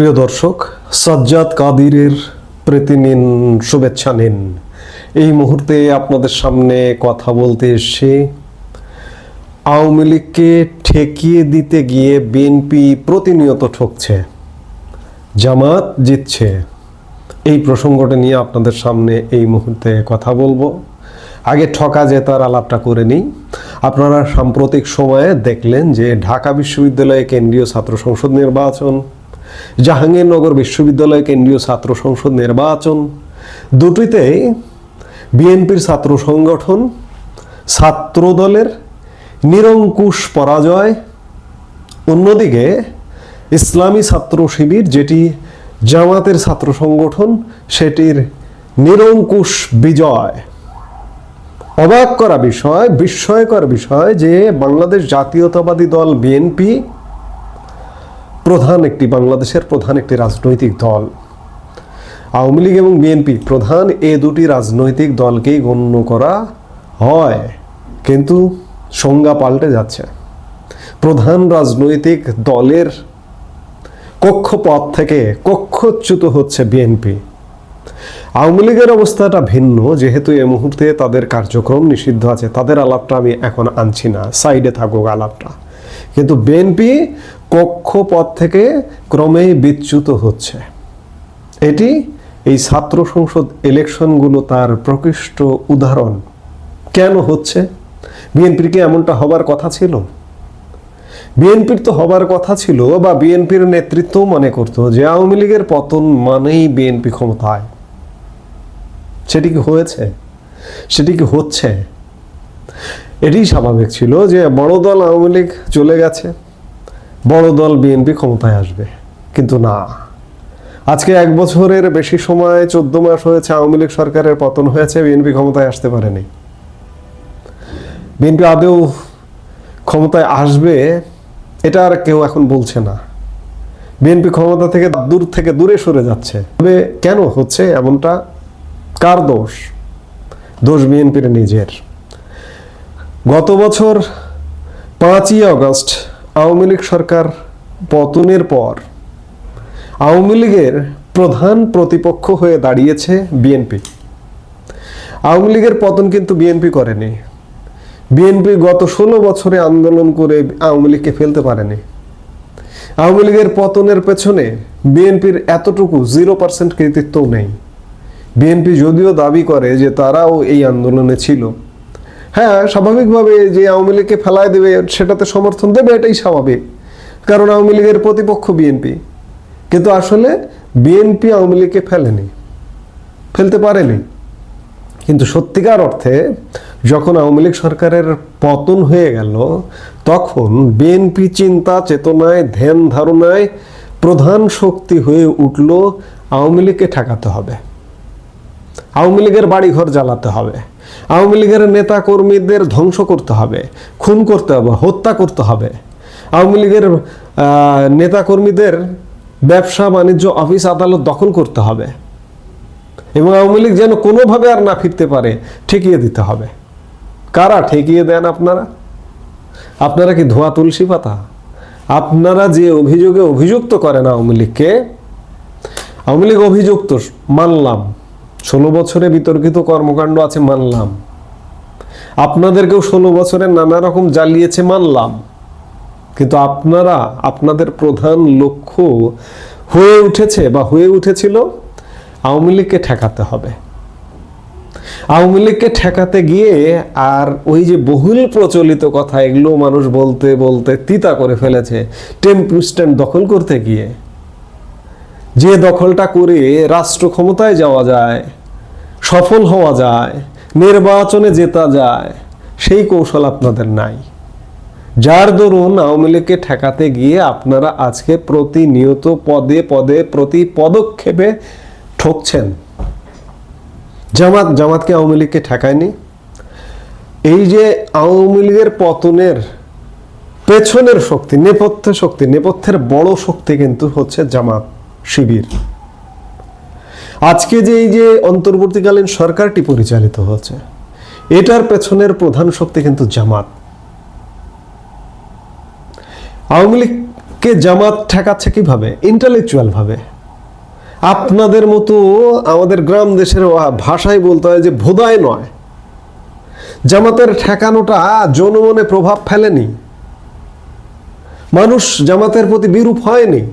প্রিয় দর্শক, সাজ্জাদ কাদিরের প্রীতি নিন শুভেচ্ছা নিন। এই মুহূর্তে আপনাদের সামনে কথা বলতে এসে আওয়ামী লীগকে ঠেকিয়ে দিতে গিয়ে বিএনপি প্রতিনিয়ত ঠকছে, জামাত জিতছে। এই প্রসঙ্গটা নিয়ে আপনাদের সামনে এই মুহূর্তে কথা বলব। আগে ঠকা জেতার আলাপটা করে নিই। আপনারা সাম্প্রতিক সময়ে দেখলেন যে ঢাকা বিশ্ববিদ্যালয়ে কেন্দ্রীয় ছাত্র সংসদ নির্বাচন জাহাঙ্গীরনগর বিশ্ববিদ্যালয় কেন্দ্রীয় ছাত্র সংসদ নির্বাচন। দুটিতেই বিএনপির ছাত্র সংগঠন, ছাত্র দলের নিরঙ্কুশ পরাজয়। অন্যদিকে ইসলামী ছাত্র শিবির, যেটি জামাতের ছাত্র সংগঠন, সেটির নিরঙ্কুশ বিজয়। অবাক করা বিষয়, বিস্ময়কর বিষয় যে বাংলাদেশ জাতীয়তাবাদী দল বিএনপি প্রধান একটি বাংলাদেশের প্রধান একটি রাজনৈতিক দল। আওয়ামী লীগ এবং বিএনপি প্রধান এ দুটি রাজনৈতিক দলকেই গণ্য করা হয়। কিন্তু সংজ্ঞা পাল্টে যাচ্ছে। প্রধান রাজনৈতিক দলের কক্ষপথ থেকে কক্ষচ্যুত হচ্ছে বিএনপি। আওয়ামী লীগের অবস্থাটা ভিন্ন, যেহেতু এ মুহূর্তে তাদের কার্যক্রম নিষিদ্ধ আছে, তাদের আলাপটা আমি এখন আনছি না, সাইডে থাকুক আলাপটা। কিন্তু বিএনপি কক্ষপথ থেকে ক্রমেই বিচ্যুত হচ্ছে। এটি এই ছাত্র সংসদ ইলেকশনগুলো তার প্রকৃষ্ট উদাহরণ। কেন হচ্ছে? বিএনপির কি এমনটা হবার কথা ছিল? বিএনপির তো হবার কথা ছিল বা বিএনপির নেতৃত্ব মনে করতো যে আওয়ামী লীগের পতন মানেই বিএনপি ক্ষমতায়। সেটি কি হয়েছে? সেটি কি হচ্ছে? এটি স্বাভাবিক ছিল যে বড় দল আওয়ামী লীগ চলে গেছে। বড় দল বিএনপি ক্ষমতায় আসবে। কিন্তু না। আজকে এক বছরের বেশি সময় চোদ্দ মাস হয়েছে, আওয়ামী লীগ সরকারের পতন হয়েছে, বিএনপি ক্ষমতায় আসতে পারেনি। বিএনপি আদৌ ক্ষমতায় আসবে, এটা আর কেউ এখন বলছে না। বিএনপি ক্ষমতা থেকে দূর থেকে দূরে সরে যাচ্ছে। তবে কেন হচ্ছে এমনটা? কার দোষ? দোষ বিএনপির নিজের। গত বছর পাঁচই আগস্ট আওয়ামী লীগ সরকার পতনের পর আওয়ামী লীগের প্রধান প্রতিপক্ষ হয়ে দাঁড়িয়েছে বিএনপি। আওয়ামী লীগের পতন কিন্তু বিএনপি করেনি। বিএনপি গত ষোলো বছরে আন্দোলন করে আওয়ামী লীগকে ফেলতে পারেনি। আওয়ামী লীগের পতনের পেছনে বিএনপির এতটুকু জিরো পার্সেন্ট কৃতিত্বও নেই। বিএনপি যদিও দাবি করে যে তারাও এই আন্দোলনে ছিল হ্যাঁ স্বাভাবিকভাবে যে আওয়ামী লীগকে ফেলায় দেবে সেটাতে সমর্থন দেবে, এটাই স্বাভাবিক। কারণ আওয়ামী লীগের প্রতিপক্ষ বিএনপি কিন্তু আসলে বিএনপি আওয়ামী লীগকে ফেলেনি। ফেলতে পারেনি। কিন্তু সত্যিকার অর্থে যখন আওয়ামী লীগ সরকারের পতন হয়ে গেল, তখন বিএনপি চিন্তা, চেতনায়, ধ্যান ধারণায় প্রধান শক্তি হয়ে উঠল, আওয়ামী লীগকে ঠেকাতে হবে। আওয়ামী লীগের বাড়িঘর জ্বালাতে হবে। আওয়ামী লীগের নেতা কর্মীদের ধ্বংস করতে হবে, খুন করতে হবে, হত্যা করতে হবে। আওয়ামী লীগের নেতা কর্মীদের ব্যবসা বাণিজ্য, অফিস আদালত দখল করতে হবে। এবং আওয়ামী লীগ যেন কোনোভাবে আর না ফিরতে পারে, ঠেকিয়ে দিতে হবে। কারা ঠেকিয়ে দেন আপনারা? আপনারা কি ধোয়া তুলসী পাতা? আপনারা যে অভিযোগে অভিযুক্ত করেন আওয়ামী লীগকে, আওয়ামী লীগ অভিযুক্ত মানলাম। ষোলো বছরে বিতর্কিত কর্মকাণ্ড আছে, মানলাম। আপনাদেরকেও ষোলো বছরে নানা রকম জ্বালিয়েছে, মানলাম। কিন্তু আপনারা, আপনাদের প্রধান লক্ষ্য হয়ে উঠেছে বা হয়ে উঠেছিল আওয়ামী লীগকে ঠেকাতে হবে। আওয়ামী লীগকে ঠেকাতে গিয়ে আর ওই যে বহুল প্রচলিত কথা, এগুলো মানুষ বলতে বলতে তিতা করে ফেলেছে, টেম্পু স্ট্যান্ড দখল করতে গিয়ে। যে দখলটা করে রাষ্ট্র ক্ষমতায় যাওয়া যায় সফল হওয়া যায়, নির্বাচনে জেতা যায়, সেই কৌশল আপনাদের নাই। যার দরুন আওয়ামী লীগকে ঠেকাতে গিয়ে আপনারা আজকে প্রতিনিয়ত পদে পদে প্রতি পদক্ষেপে ঠকছেন। জামাত, জামাতকে আওয়ামী লীগকে ঠেকায়নি। এই যে আওয়ামী লীগের পতনের পেছনের শক্তি, নেপথ্য শক্তি, নেপথ্যের বড় শক্তি কিন্তু হচ্ছে জামাত শিবির। আজকে যে এই যে অন্তর্বর্তীকালীন সরকারটি পরিচালিত হচ্ছে এটার পেছনের প্রধান শক্তি কিন্তু জামাত। আওয়ামী লীগকে জামাত ঠেকাচ্ছে কীভাবে? ইন্টালেকচুয়াল ভাবে। আপনাদের মতো আমাদের গ্রাম দেশের ভাষায় বলতে হয় যে ভোদায় নয়। জামাতের ঠেকানোটা জনমনে প্রভাব ফেলেনি। মানুষ জামাতের প্রতি বিরূপ হয়নি।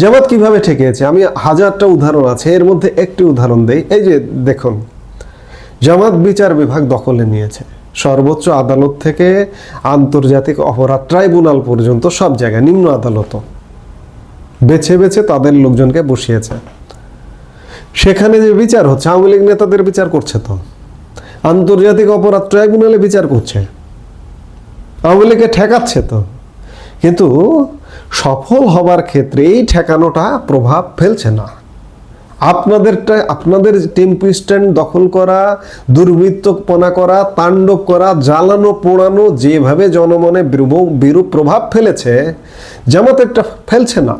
জামাত কীভাবে ঠেকেছে আমি হাজারটা উদাহরণ আছে, এর মধ্যে একটি উদাহরণ দেই। এই যে, দেখুন, জামাত বিচার বিভাগ দখলে নিয়েছে। সর্বোচ্চ আদালত থেকে আন্তর্জাতিক অপরাধ ট্রাইব্যুনাল পর্যন্ত সব জায়গায় নিম্ন আদালতও বেছে বেছে তাদের লোকজনকে বসিয়েছে। সেখানে যে বিচার হচ্ছে, আওয়ামী লীগ নেতাদের বিচার করছে তো। আন্তর্জাতিক অপরাধ ট্রাইব্যুনালে বিচার করছে। আওয়ামী লীগকে ঠেকাচ্ছে তো। কিন্তু সফল হবার ক্ষেত্রে এই ঠেকানোটা প্রভাব ফেলছে না। আপনাদেরটা, আপনাদের টেম্পু স্ট্যান্ড দখল করা, দুর্বৃত্তপনা করা, তাণ্ডব করা, জ্বালানো পোড়ানো, যেভাবে জনমনে বিরূপ- প্রভাব ফেলেছে জামাতেরটা ফেলছে না।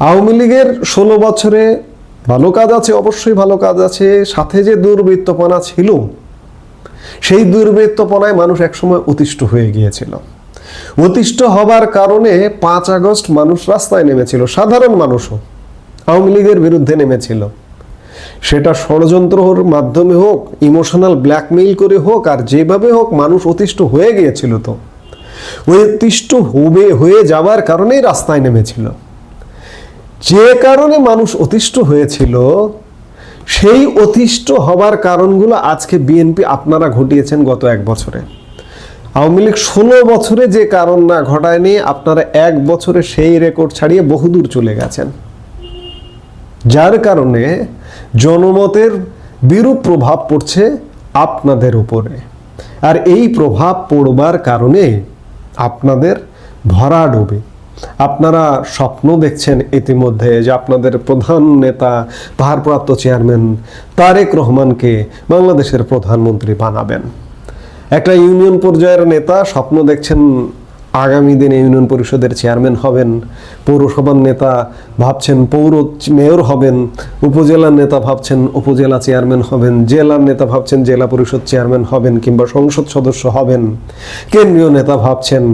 আওয়ামী লীগের ষোলো বছরে ভালো কাজ আছে, অবশ্যই ভালো কাজ আছে, সাথে যে দুর্বৃত্তপনা ছিল, সেই দুর্বৃত্তপনায় মানুষ একসময় অতিষ্ঠ হয়ে গিয়েছিল। অতিষ্ঠ হবার কারণে পাঁচ আগস্ট মানুষ রাস্তায় নেমেছিল, সাধারণ মানুষও আওয়ামী লীগের বিরুদ্ধে নেমেছিল। সেটা ষড়যন্ত্রর মাধ্যমে হোক ইমোশনাল ব্ল্যাকমেইল করে হোক, আর যেভাবে হোক মানুষ অতিষ্ঠ হয়ে গিয়েছিল তো। অতিষ্ঠ হবে হয়ে যাওয়ার কারণেই রাস্তায় নেমেছিল। যে কারণে মানুষ অতিষ্ঠ হয়েছিল, সেই অতিষ্ঠ হবার কারণগুলো আজকে বিএনপি আপনারা ঘটিয়েছেন গত এক বছরে। আওয়ামী লীগ ষোলো বছরে যে কারণ না ঘটায়নি, আপনারা এক বছরে সেই রেকর্ড ছাড়িয়ে বহুদূর চলে গেছেন। যার কারণে জনমতের বিরূপ প্রভাব পড়ছে আপনাদের উপরে। আর এই প্রভাব পড়বার কারণে আপনাদের ভরা ডুবে। আপনারা স্বপ্ন দেখছেন ইতিমধ্যে যে আপনাদের প্রধান নেতা, ভারপ্রাপ্ত চেয়ারম্যান তারেক রহমানকে বাংলাদেশের প্রধানমন্ত্রী বানাবেন। একটা ইউনিয়ন পর্যায়ের নেতা স্বপ্ন দেখছেন আগামী দিনে ইউনিয়ন পরিষদের চেয়ারম্যান হবেন, পৌরসভার নেতা ভাবছেন পৌর মেয়র হবেন, উপজেলার নেতা ভাবছেন উপজেলা চেয়ারম্যান হবেন, জেলার নেতা ভাবছেন জেলা পরিষদ চেয়ারম্যান হবেন কিংবা সংসদ সদস্য হবেন, কেন্দ্রীয় নেতা ভাবছেন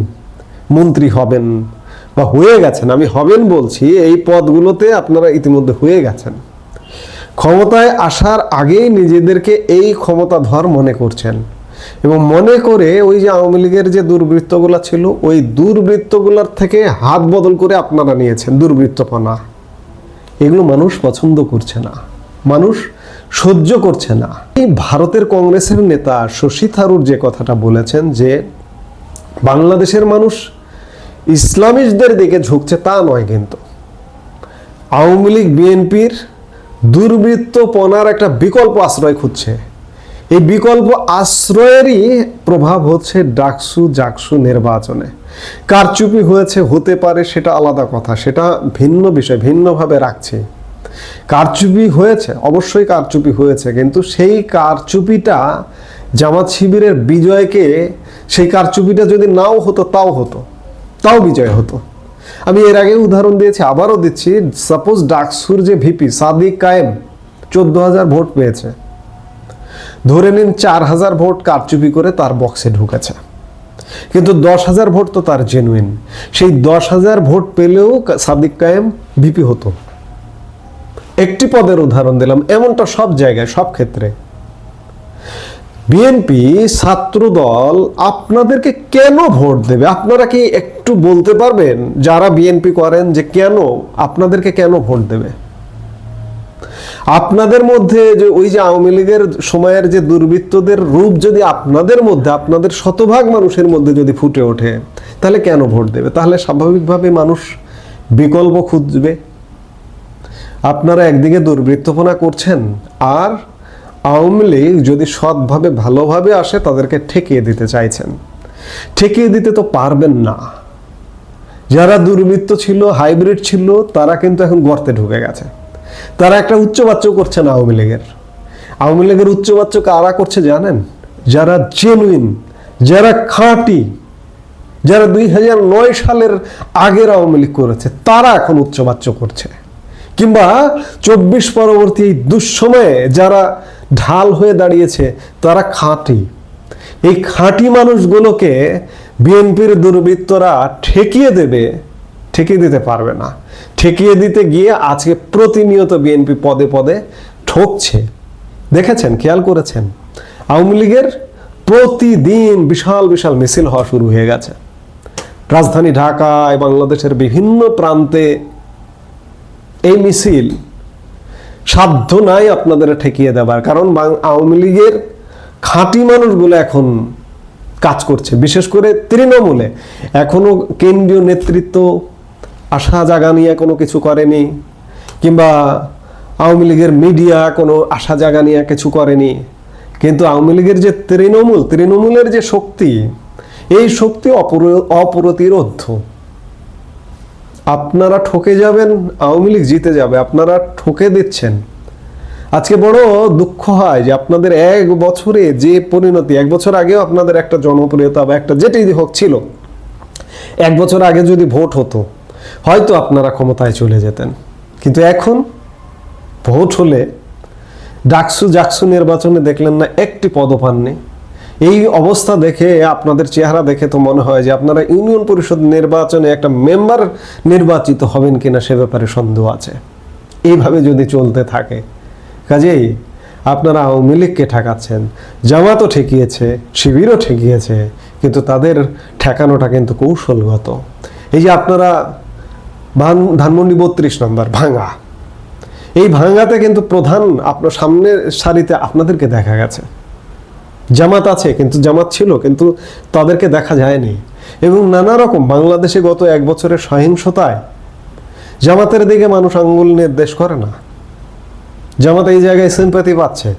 মন্ত্রী হবেন বা হয়ে গেছেন, আমি হবেন বলছি, এই পদগুলোতে আপনারা ইতিমধ্যে হয়ে গেছেন। ক্ষমতায় আসার আগেই নিজেদেরকে এই ক্ষমতাধর মনে করছেন। এবং মনে করে ওই যে আওয়ামী লীগের যে দুর্বৃত্তগুলো ছিল, ওই দুর্বৃত্তগুলোর থেকে হাত বদল করে আপনারা নিয়েছেন দুর্বৃত্তপনা। এগুলো মানুষ পছন্দ করছে না। মানুষ সহ্য করছে না। এই ভারতের কংগ্রেসের নেতা শশী থারুর যে কথাটা বলেছেন যে, বাংলাদেশের মানুষ ইসলামিস্টদের দিকে ঝুঁকছে তা নয় কিন্তু। আওয়ামী লীগ, বিএনপির দুর্বৃত্তপনার একটা বিকল্প আশ্রয় খুঁজছে। এই বিকল্প আশ্রয়েরই প্রভাব হচ্ছে ডাকসু জাকসু নির্বাচনে। কারচুপি হয়েছে হতে পারে সেটা আলাদা কথা, সেটা ভিন্ন বিষয়, ভিন্নভাবে রাখছি। কারচুপি হয়েছে? অবশ্যই কারচুপি হয়েছে, কিন্তু সেই কারচুপিটা জামাত শিবিরের বিজয়কে, সেই কারচুপিটা যদি নাও হতো, তাও হতো, তাও বিজয় হতো। আমি এর আগে উদাহরণ দিয়েছি, আবারও দিচ্ছি। সাপোজ ডাকসুর যে ভিপি সাদিক কায়েম, চোদ্দ হাজার ভোট পেয়েছে। ধরে নিন চার হাজার ভোট কারচুপি করে তার বক্সে ঢুকেছে। কিন্তু দশ হাজার ভোট তো তার জেনুইন সেই দশ হাজার ভোট পেলেও সাদিক কায়েম ভিপি হতো। একটি পদের উদাহরণ দিলাম, এমনটা সব জায়গায়, সব ক্ষেত্রে। বিএনপি ছাত্রদল আপনাদেরকে কেন ভোট দেবে? আপনারা কি একটু বলতে পারবেন, যারা বিএনপি করেন যে কেন আপনাদেরকে কেন ভোট দেবে? আপনাদের মধ্যে যে ওই যে আওয়ামী লীগের সময়ের যে দুর্বৃত্তদের রূপ যদি আপনাদের মধ্যে, আপনাদের শতভাগ মানুষের মধ্যে যদি ফুটে ওঠে, তাহলে কেন ভোট দেবে? তাহলে স্বাভাবিকভাবে মানুষ বিকল্প খুঁজবে। আপনারা একদিকে দুর্বৃত্তপনা করছেন, আর আওয়ামী লীগ যদি সৎভাবে, ভালোভাবে আসে, তাদেরকে ঠেকিয়ে দিতে চাইছেন। ঠেকিয়ে দিতে তো পারবেন না। যারা দুর্বৃত্ত ছিল, হাইব্রিড ছিল, তারা কিন্তু এখন গর্তে ঢুকে গেছে। তারা একটা উচ্চবাচ্য করছে না আওয়ামী লীগের। আওয়ামী লীগের উচ্চবাচ্য কারা করছে জানেন? যারা জেনুইন যারা খাঁটি, যারা দুই হাজার নয় সালের আগের আওয়ামী লীগ করেছে, তারা এখন উচ্চবাচ্য করছে। কিংবা চব্বিশ পরবর্তী এই দুঃসময়ে যারা ঢাল হয়ে দাঁড়িয়েছে, তারা খাঁটি। এই খাঁটি মানুষগুলোকে বিএনপির দুর্বৃত্তরা ঠেকিয়ে দেবে ঠেকিয়ে দিতে পারবে না। ঠেকিয়ে দিতে গিয়ে আজকে প্রতিনিয়ত বিএনপি পদে পদে ঠকছে। দেখেছেন? খেয়াল করেছেন? আওয়ামী লীগের প্রতিদিন বিশাল বিশাল মিছিল হওয়া শুরু হয়ে গেছে। রাজধানী ঢাকায় বাংলাদেশের বিভিন্ন প্রান্তে এই মিছিল সাধ্য নাই আপনাদের ঠেকিয়ে দেবার, কারণ আওয়ামী লীগের খাঁটি মানুষগুলো এখন কাজ করছে। বিশেষ করে তৃণমূলে। এখনও কেন্দ্রীয় নেতৃত্ব আশা জাগা নিয়ে কোনো কিছু করেনি, কিংবা আওয়ামী লীগের মিডিয়া কোনো আশা জাগা নিয়ে কিছু করেনি। কিন্তু আওয়ামী লীগের যে তৃণমূল, তৃণমূলের যে শক্তি, এই শক্তি অপর, অপ্রতিরোধ্য। আপনারা ঠকে যাবেন, আওয়ামী লীগ জিতে যাবে, আপনারা ঠকে দিচ্ছেন। আজকে বড় দুঃখ হয় যে আপনাদের এক বছরে যে পরিণতি, এক বছর আগেও আপনাদের একটা জনপ্রিয়তা বা একটা যেটাই হোক ছিল, এক বছর আগে যদি ভোট হতো হয়তো আপনারা ক্ষমতায় চলে যেতেন। কিন্তু এখন ভোট হলে ডাকসু জাকসু নির্বাচনে দেখলেন না একটি পদ পাননি এই অবস্থা দেখে, আপনাদের চেহারা দেখে তো মনে হয় যে আপনারা ইউনিয়ন পরিষদ নির্বাচনে একটা মেম্বার নির্বাচিত হবেন কিনা সে ব্যাপারে সন্দেহ আছে। এইভাবে যদি চলতে থাকে, কাজেই আপনারা আওয়ামী লীগকে ঠেকাচ্ছেন। জামাতও ঠেকিয়েছে, শিবিরও ঠেকিয়েছে, কিন্তু তাদের ঠেকানোটা কিন্তু কৌশলগত। এই যে আপনারা ধানমন্ডি বত্রিশ নম্বর ভাঙা এই ভাঙাতে কিন্তু প্রধান আপনার সামনের সারিতে আপনাদেরকে দেখা গেছে। জামাত আছে, কিন্তু জামাত ছিল, কিন্তু তাদেরকে দেখা যায়নি। এবং নানা রকম, বাংলাদেশে গত এক বছরের সহিংসতায় জামাতের দিকে মানুষ আঙ্গুল নির্দেশ করে না। জামাত এই জায়গায় সিম্পাতি পাচ্ছে।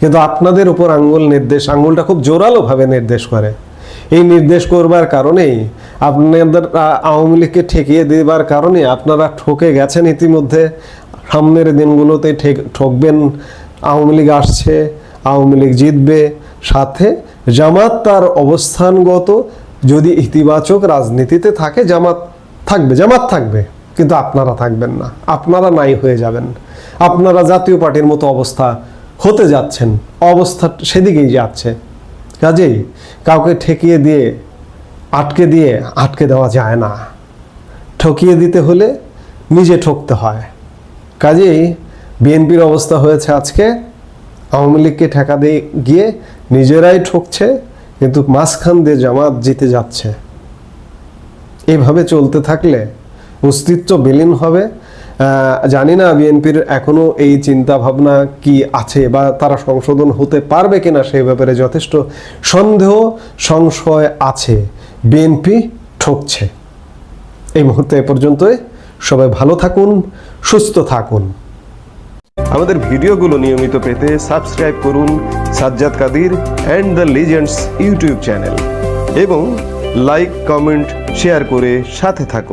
কিন্তু আপনাদের উপর আঙ্গুল নির্দেশ, আঙ্গুলটা খুব জোরালোভাবে নির্দেশ করে। এই নির্দেশ করবার কারণেই, আপনাদের আওয়ামী লীগকে ঠেকিয়ে দেবার কারণে আপনারা ঠকে গেছেন ইতিমধ্যে। সামনের দিনগুলোতে ঠেক, ঠকবেন, আওয়ামী লীগ আসছে, আওয়ামী লীগ জিতবে। সাথে জামাত তার অবস্থানগত, যদি ইতিবাচক রাজনীতিতে থাকে, জামাত থাকবে জামাত থাকবে, কিন্তু আপনারা থাকবেন না। আপনারা নাই হয়ে যাবেন। আপনারা জাতীয় পার্টির মতো অবস্থা হতে যাচ্ছেন। অবস্থা সেদিকেই যাচ্ছে। কাজেই কাউকে ঠেকিয়ে দিয়ে, আটকে দিয়ে আটকে দেওয়া যায় না। ঠকিয়ে দিতে হলে নিজে ঠকতে হয়। কাজেই বিএনপির অবস্থা হয়েছে আজকে। আওয়ামী লীগকে ঠেকা দিয়ে গিয়ে নিজেরাই ঠকছে, কিন্তু মাঝখান দিয়ে জামাত জিতে যাচ্ছে। এভাবে চলতে থাকলে অস্তিত্ব বিলীন হবে জানি না বিএনপির এখনও এই চিন্তা ভাবনা কি আছে বা তারা সংশোধন হতে পারবে কিনা সেই ব্যাপারে যথেষ্ট সন্দেহ, সংশয় আছে। বিএনপি ঠকছে। এই মুহূর্তে এ পর্যন্তই। সবাই ভালো থাকুন, সুস্থ থাকুন। আমাদের ভিডিওগুলো নিয়মিত পেতে সাবস্ক্রাইব করুন Sajjad Kadir and the legends YouTube channel এবং লাইক, কমেন্ট, শেয়ার করে সাথে থাকুন।